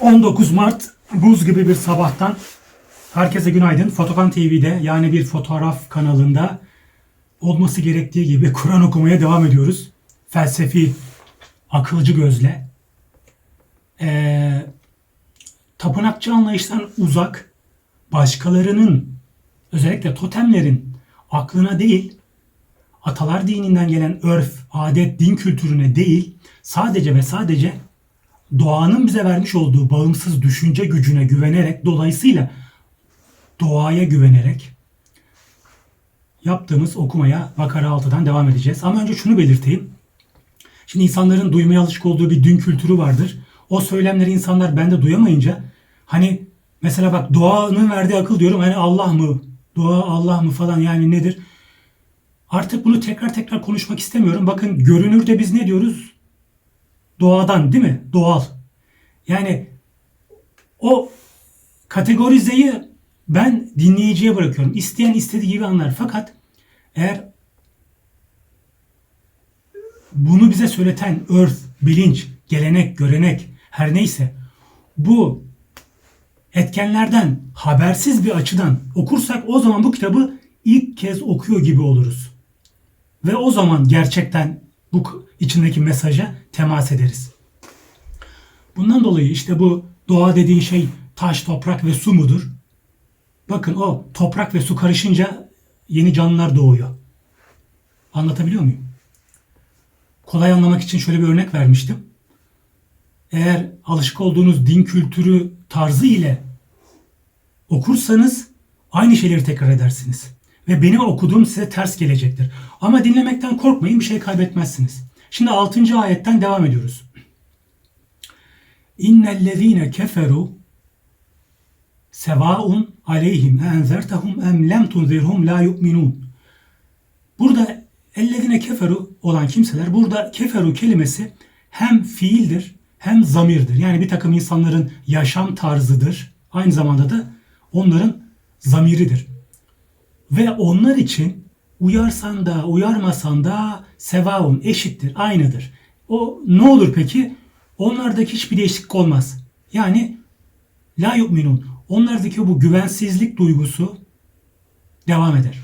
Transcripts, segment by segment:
19 Mart buz gibi bir sabahtan herkese günaydın. Fotokan TV'de yani bir fotoğraf kanalında olması gerektiği gibi Kur'an okumaya devam ediyoruz. Felsefi, akılcı gözle. Ee, tapınakçı anlayıştan uzak, başkalarının özellikle totemlerin aklına değil, atalar dininden gelen örf, adet, din kültürüne değil, sadece ve sadece doğanın bize vermiş olduğu bağımsız düşünce gücüne güvenerek, dolayısıyla doğaya güvenerek yaptığımız okumaya Bakara 6'dan devam edeceğiz. Ama önce şunu belirteyim. Şimdi insanların duymaya alışık olduğu bir din kültürü vardır. O söylemleri insanlar bende duyamayınca hani mesela bak doğanın verdiği akıl diyorum hani Allah mı? Doğa Allah mı falan yani nedir? Artık bunu tekrar tekrar konuşmak istemiyorum. Bakın görünürde biz ne diyoruz? Doğadan değil mi? Doğal. Yani o kategorizeyi ben dinleyiciye bırakıyorum. İsteyen istediği gibi anlar. Fakat eğer bunu bize söyleten örf, bilinç, gelenek, görenek her neyse bu etkenlerden habersiz bir açıdan okursak o zaman bu kitabı ilk kez okuyor gibi oluruz. Ve o zaman gerçekten bu içindeki mesaja temas ederiz. Bundan dolayı işte bu doğa dediğin şey taş, toprak ve su mudur? Bakın o toprak ve su karışınca yeni canlılar doğuyor. Anlatabiliyor muyum? Kolay anlamak için şöyle bir örnek vermiştim. Eğer alışık olduğunuz din kültürü tarzı ile okursanız aynı şeyleri tekrar edersiniz. Ve benim okuduğum size ters gelecektir. Ama dinlemekten korkmayın bir şey kaybetmezsiniz. Şimdi 6. ayetten devam ediyoruz. İnnellezîne keferu sevaun aleyhim enzertehum em lem tunzirhum la yu'minun. Burada ellezine keferu olan kimseler burada keferu kelimesi hem fiildir hem zamirdir. Yani bir takım insanların yaşam tarzıdır. Aynı zamanda da onların zamiridir. Ve onlar için uyarsan da uyarmasan da sevaun eşittir, aynıdır. O ne olur peki? Onlardaki hiçbir değişiklik olmaz. Yani la yu'minun. Onlardaki bu güvensizlik duygusu devam eder.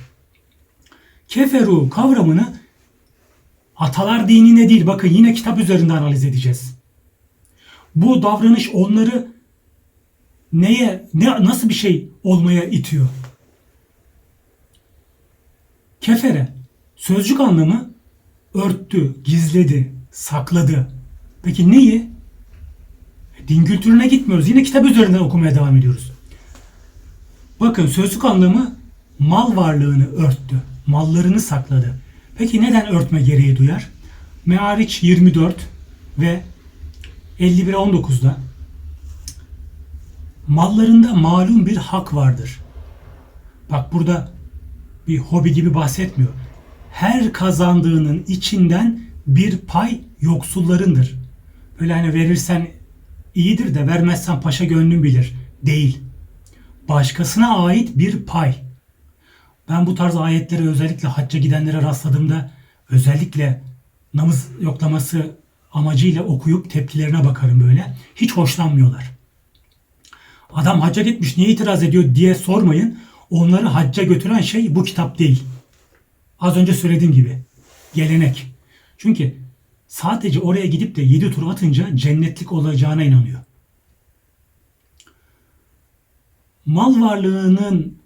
Keferu kavramını atalar dinine değil bakın yine kitap üzerinde analiz edeceğiz. Bu davranış onları neye ne nasıl bir şey olmaya itiyor? Kefere sözcük anlamı örttü, gizledi, sakladı. Peki neyi? Din kültürüne gitmiyoruz. Yine kitap üzerinden okumaya devam ediyoruz. Bakın sözlük anlamı mal varlığını örttü. Mallarını sakladı. Peki neden örtme gereği duyar? Meariç 24 ve 51'e 19'da mallarında malum bir hak vardır. Bak burada bir hobi gibi bahsetmiyor. Her kazandığının içinden bir pay yoksullarındır. Böyle hani verirsen iyidir de vermezsen paşa gönlün bilir. Değil. Başkasına ait bir pay. Ben bu tarz ayetlere özellikle hacca gidenlere rastladığımda özellikle namaz yoklaması amacıyla okuyup tepkilerine bakarım böyle. Hiç hoşlanmıyorlar. Adam hacca gitmiş niye itiraz ediyor diye sormayın. Onları hacca götüren şey bu kitap değil. Az önce söylediğim gibi. Gelenek. Çünkü sadece oraya gidip de 7 tur atınca cennetlik olacağına inanıyor. Mal varlığının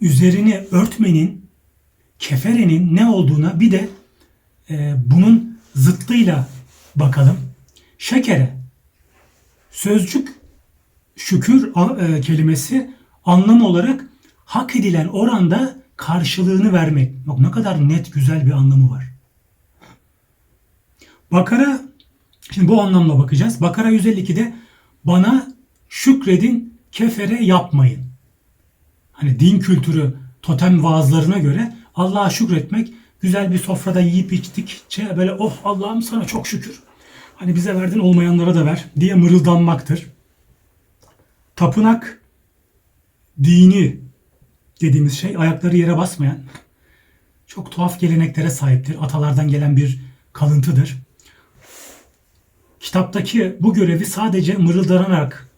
üzerini örtmenin, keferenin ne olduğuna bir de e, bunun zıttıyla bakalım. Şekere. Sözcük şükür e, kelimesi anlam olarak hak edilen oranda karşılığını vermek. Bak ne kadar net güzel bir anlamı var. Bakara şimdi bu anlamla bakacağız. Bakara 152'de bana şükredin kefere yapmayın. Hani din kültürü totem vaazlarına göre Allah'a şükretmek güzel bir sofrada yiyip içtikçe böyle oh Allah'ım sana çok şükür. Hani bize verdin olmayanlara da ver diye mırıldanmaktır. Tapınak dini dediğimiz şey ayakları yere basmayan çok tuhaf geleneklere sahiptir. Atalardan gelen bir kalıntıdır. Kitaptaki bu görevi sadece mırıldanarak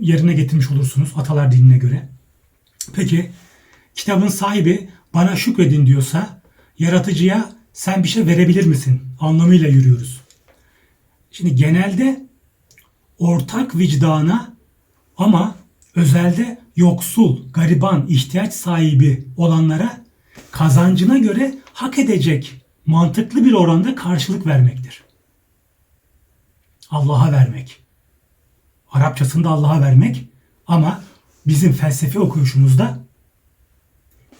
yerine getirmiş olursunuz atalar dinine göre. Peki kitabın sahibi bana şükredin diyorsa yaratıcıya sen bir şey verebilir misin anlamıyla yürüyoruz. Şimdi genelde ortak vicdana ama özelde yoksul, gariban, ihtiyaç sahibi olanlara kazancına göre hak edecek mantıklı bir oranda karşılık vermektir. Allah'a vermek. Arapçasında Allah'a vermek ama bizim felsefi okuyuşumuzda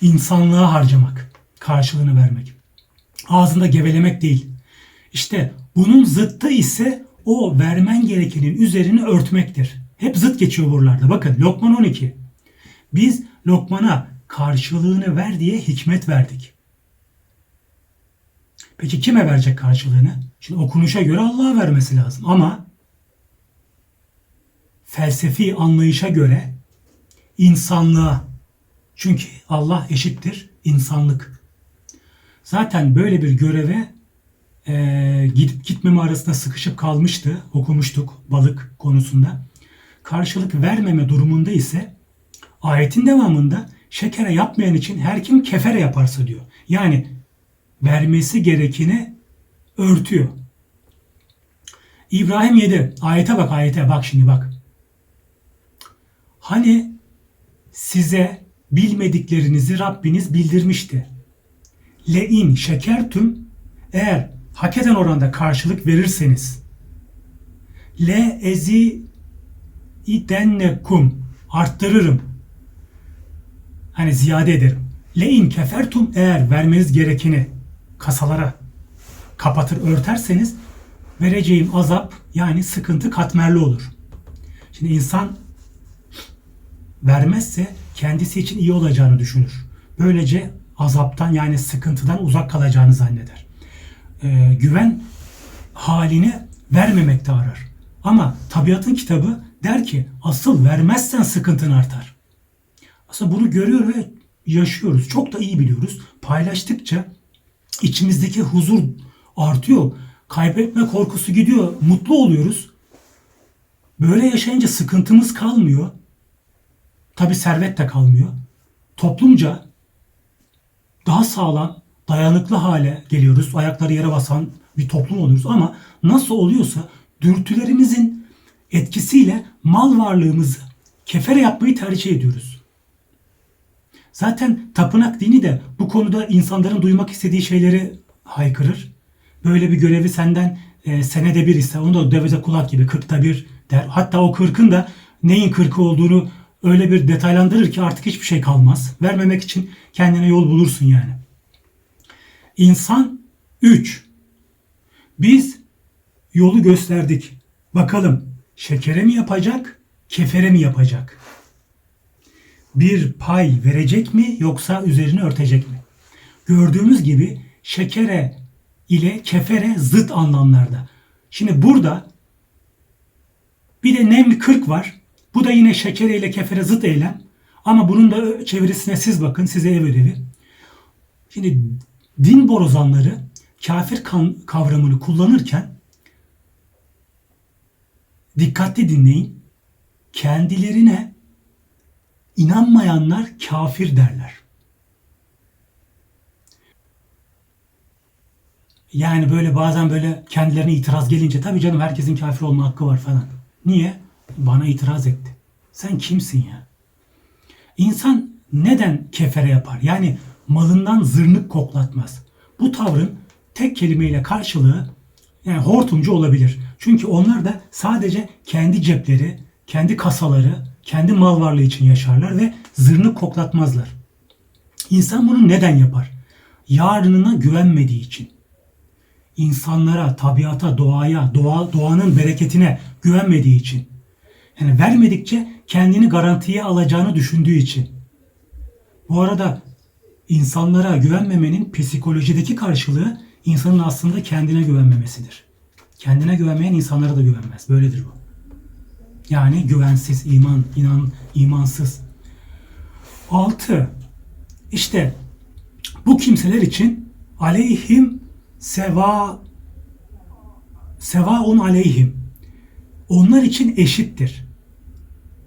insanlığa harcamak, karşılığını vermek. Ağzında gevelemek değil. İşte bunun zıttı ise o vermen gerekenin üzerini örtmektir. Hep zıt geçiyor buralarda. Bakın Lokman 12. Biz Lokman'a karşılığını ver diye hikmet verdik. Peki kime verecek karşılığını? Şimdi okunuşa göre Allah'a vermesi lazım ama felsefi anlayışa göre insanlığa çünkü Allah eşittir insanlık. Zaten böyle bir göreve e, gidip gitmeme arasında sıkışıp kalmıştı. Okumuştuk balık konusunda. Karşılık vermeme durumunda ise ayetin devamında şekere yapmayan için her kim kefere yaparsa diyor. Yani vermesi gerekeni örtüyor. İbrahim 7. Ayete bak ayete bak şimdi bak. Hani size bilmediklerinizi Rabbiniz bildirmişti. Le'in şekertüm eğer hak eden oranda karşılık verirseniz le ezi idennekum arttırırım. Hani ziyade ederim. Le'in kefertum eğer vermeniz gerekeni kasalara kapatır örterseniz vereceğim azap yani sıkıntı katmerli olur. Şimdi insan vermezse kendisi için iyi olacağını düşünür. Böylece azaptan yani sıkıntıdan uzak kalacağını zanneder. Ee, güven halini vermemekte arar. Ama tabiatın kitabı der ki asıl vermezsen sıkıntın artar. Aslında bunu görüyor ve yaşıyoruz. Çok da iyi biliyoruz. Paylaştıkça içimizdeki huzur artıyor. Kaybetme korkusu gidiyor. Mutlu oluyoruz. Böyle yaşayınca sıkıntımız kalmıyor. Tabi servet de kalmıyor. Toplumca daha sağlam, dayanıklı hale geliyoruz. Ayakları yere basan bir toplum oluyoruz. Ama nasıl oluyorsa dürtülerimizin etkisiyle mal varlığımızı kefere yapmayı tercih ediyoruz. Zaten tapınak dini de bu konuda insanların duymak istediği şeyleri haykırır. Böyle bir görevi senden e, senede bir ise onu da devede kulak gibi kırkta bir der. Hatta o kırkın da neyin kırkı olduğunu öyle bir detaylandırır ki artık hiçbir şey kalmaz. Vermemek için kendine yol bulursun yani. İnsan 3. Biz yolu gösterdik. Bakalım şekere mi yapacak, kefere mi yapacak? Bir pay verecek mi yoksa üzerini örtecek mi? Gördüğümüz gibi şekere ile kefere zıt anlamlarda. Şimdi burada bir de nemli 40 var. Bu da yine şekere ile kefere zıt eylem. Ama bunun da çevirisine siz bakın. Size ev ödevi. Şimdi din borazanları kafir kavramını kullanırken dikkatli dinleyin. Kendilerine inanmayanlar kafir derler. Yani böyle bazen böyle kendilerine itiraz gelince tabii canım herkesin kafir olma hakkı var falan. Niye? Bana itiraz etti. Sen kimsin ya? İnsan neden kefere yapar? Yani malından zırnık koklatmaz. Bu tavrın tek kelimeyle karşılığı yani hortumcu olabilir. Çünkü onlar da sadece kendi cepleri, kendi kasaları, kendi mal varlığı için yaşarlar ve zırnık koklatmazlar. İnsan bunu neden yapar? Yarınına güvenmediği için. İnsanlara, tabiata, doğaya, doğa, doğanın bereketine güvenmediği için. Yani vermedikçe kendini garantiye alacağını düşündüğü için. Bu arada insanlara güvenmemenin psikolojideki karşılığı insanın aslında kendine güvenmemesidir. Kendine güvenmeyen insanlara da güvenmez. Böyledir bu. Yani güvensiz, iman, inan, imansız. 6. İşte bu kimseler için aleyhim seva sevaun aleyhim onlar için eşittir.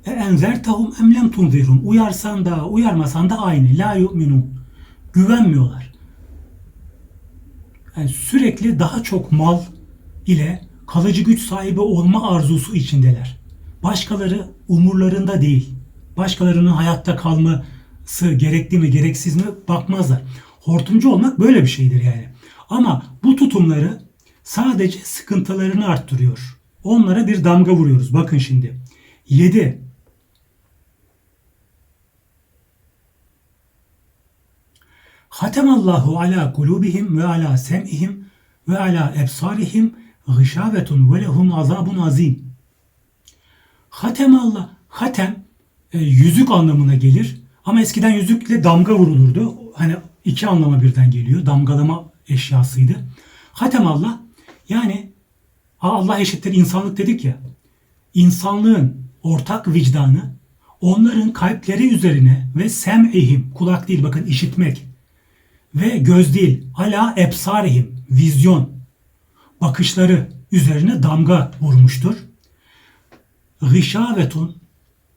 E enzertahum em lem tunzirhum. Uyarsan da uyarmasan da aynı. La yu'minun. Güvenmiyorlar. Yani sürekli daha çok mal ile kalıcı güç sahibi olma arzusu içindeler. Başkaları umurlarında değil. Başkalarının hayatta kalması gerekli mi gereksiz mi bakmazlar. Hortumcu olmak böyle bir şeydir yani. Ama bu tutumları sadece sıkıntılarını arttırıyor. Onlara bir damga vuruyoruz. Bakın şimdi. 7. Hatemallahu ala kulubihim ve ala sem'ihim ve ala ebsarihim gışavetun ve lehum azabun azim. Hatemallah, hatem e, yüzük anlamına gelir. Ama eskiden yüzükle damga vurulurdu. Hani iki anlama birden geliyor. Damgalama eşyasıydı. Hatemallah yani Allah eşittir insanlık dedik ya. İnsanlığın ortak vicdanı onların kalpleri üzerine ve sem'ihim kulak değil bakın işitmek ve göz değil ala ebsarihim vizyon bakışları üzerine damga vurmuştur. Gışavetun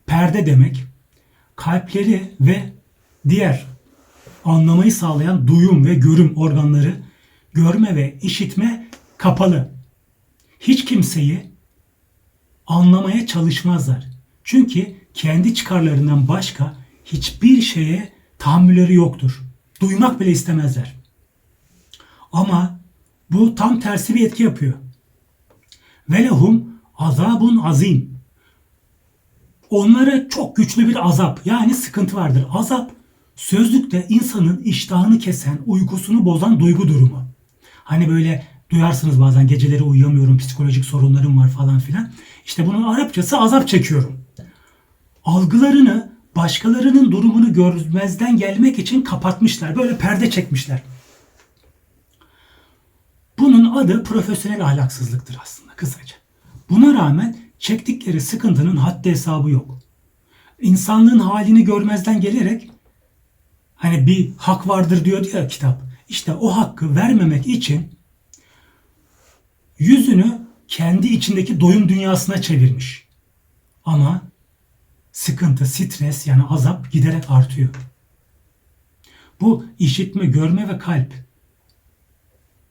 perde demek kalpleri ve diğer anlamayı sağlayan duyum ve görüm organları görme ve işitme kapalı. Hiç kimseyi anlamaya çalışmazlar. Çünkü kendi çıkarlarından başka hiçbir şeye tahammülleri yoktur. Duymak bile istemezler. Ama bu tam tersi bir etki yapıyor. Ve lehum azabun azim. Onlara çok güçlü bir azap yani sıkıntı vardır. Azap sözlükte insanın iştahını kesen, uykusunu bozan duygu durumu. Hani böyle duyarsınız bazen geceleri uyuyamıyorum, psikolojik sorunlarım var falan filan. İşte bunun Arapçası azap çekiyorum. Algılarını başkalarının durumunu görmezden gelmek için kapatmışlar. Böyle perde çekmişler. Bunun adı profesyonel ahlaksızlıktır aslında kısaca. Buna rağmen çektikleri sıkıntının haddi hesabı yok. İnsanlığın halini görmezden gelerek hani bir hak vardır diyor ya kitap. İşte o hakkı vermemek için yüzünü kendi içindeki doyum dünyasına çevirmiş. Ama sıkıntı, stres yani azap giderek artıyor. Bu işitme, görme ve kalp.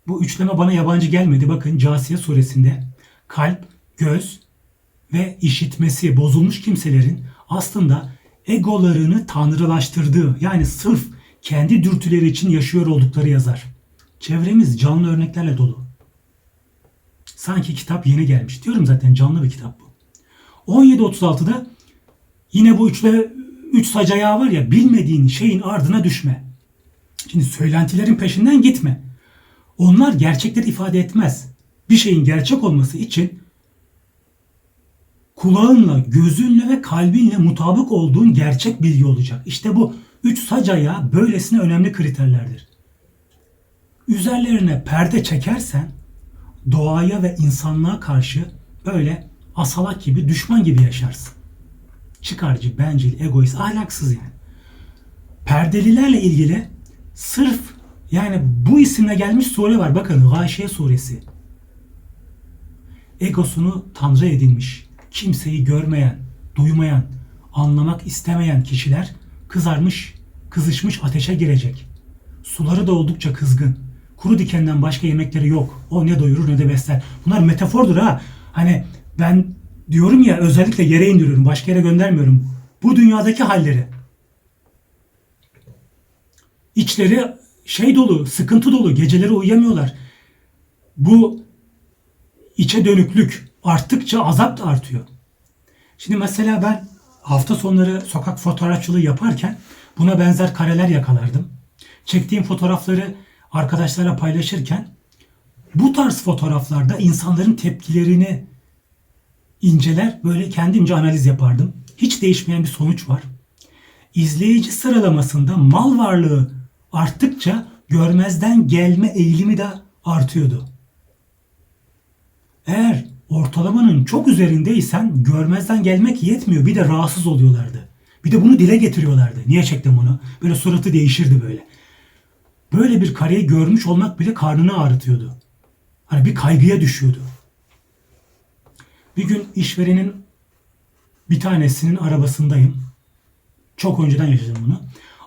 Bu üçleme bana yabancı gelmedi. Bakın Casiye suresinde kalp, göz ve işitmesi bozulmuş kimselerin aslında egolarını tanrılaştırdığı yani sırf kendi dürtüleri için yaşıyor oldukları yazar. Çevremiz canlı örneklerle dolu. Sanki kitap yeni gelmiş. Diyorum zaten canlı bir kitap bu. 17.36'da yine bu üçle üç sac ayağı var ya bilmediğin şeyin ardına düşme. Şimdi söylentilerin peşinden gitme. Onlar gerçekleri ifade etmez. Bir şeyin gerçek olması için kulağınla, gözünle ve kalbinle mutabık olduğun gerçek bilgi olacak. İşte bu üç sac ayağı böylesine önemli kriterlerdir. Üzerlerine perde çekersen doğaya ve insanlığa karşı böyle asalak gibi, düşman gibi yaşarsın. Çıkarcı, bencil, egoist, ahlaksız yani. Perdelilerle ilgili sırf yani bu isimle gelmiş sure var. Bakın Gâşiye suresi. Egosunu tanrı edinmiş, kimseyi görmeyen, duymayan, anlamak istemeyen kişiler kızarmış, kızışmış ateşe girecek. Suları da oldukça kızgın. Kuru dikenden başka yemekleri yok. O ne doyurur ne de besler. Bunlar metafordur ha. Hani ben diyorum ya özellikle yere indiriyorum. Başka yere göndermiyorum. Bu dünyadaki halleri. İçleri şey dolu, sıkıntı dolu. Geceleri uyuyamıyorlar. Bu içe dönüklük arttıkça azap da artıyor. Şimdi mesela ben hafta sonları sokak fotoğrafçılığı yaparken buna benzer kareler yakalardım. Çektiğim fotoğrafları arkadaşlara paylaşırken bu tarz fotoğraflarda insanların tepkilerini inceler böyle kendimce analiz yapardım. Hiç değişmeyen bir sonuç var. İzleyici sıralamasında mal varlığı arttıkça görmezden gelme eğilimi de artıyordu. Eğer ortalamanın çok üzerindeysen görmezden gelmek yetmiyor. Bir de rahatsız oluyorlardı. Bir de bunu dile getiriyorlardı. Niye çektim bunu? Böyle suratı değişirdi böyle. Böyle bir kareyi görmüş olmak bile karnını ağrıtıyordu. Hani bir kaygıya düşüyordu. Bir gün işverenin bir tanesinin arabasındayım. Çok önceden yaşadım bunu.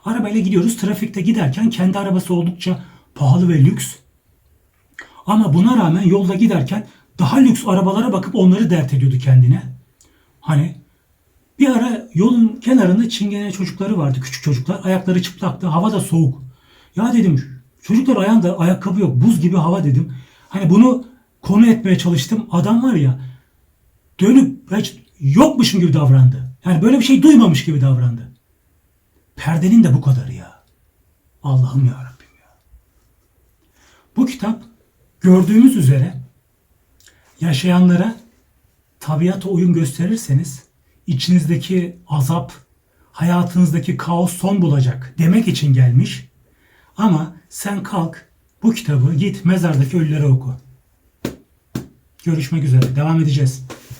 Arabayla gidiyoruz. Trafikte giderken kendi arabası oldukça pahalı ve lüks. Ama buna rağmen yolda giderken daha lüks arabalara bakıp onları dert ediyordu kendine. Hani bir ara yolun kenarında çingene çocukları vardı. Küçük çocuklar. Ayakları çıplaktı. Hava da soğuk. Ya dedim çocuklar ayağında ayakkabı yok. Buz gibi hava dedim. Hani bunu konu etmeye çalıştım. Adam var ya dönüp hiç yokmuşum gibi davrandı. Yani böyle bir şey duymamış gibi davrandı. Perdenin de bu kadarı ya. Allah'ım ya Rabbim ya. Bu kitap gördüğümüz üzere yaşayanlara tabiata uyum gösterirseniz içinizdeki azap, hayatınızdaki kaos son bulacak demek için gelmiş. Ama sen kalk bu kitabı git mezardaki ölülere oku. Görüşmek üzere. Devam edeceğiz.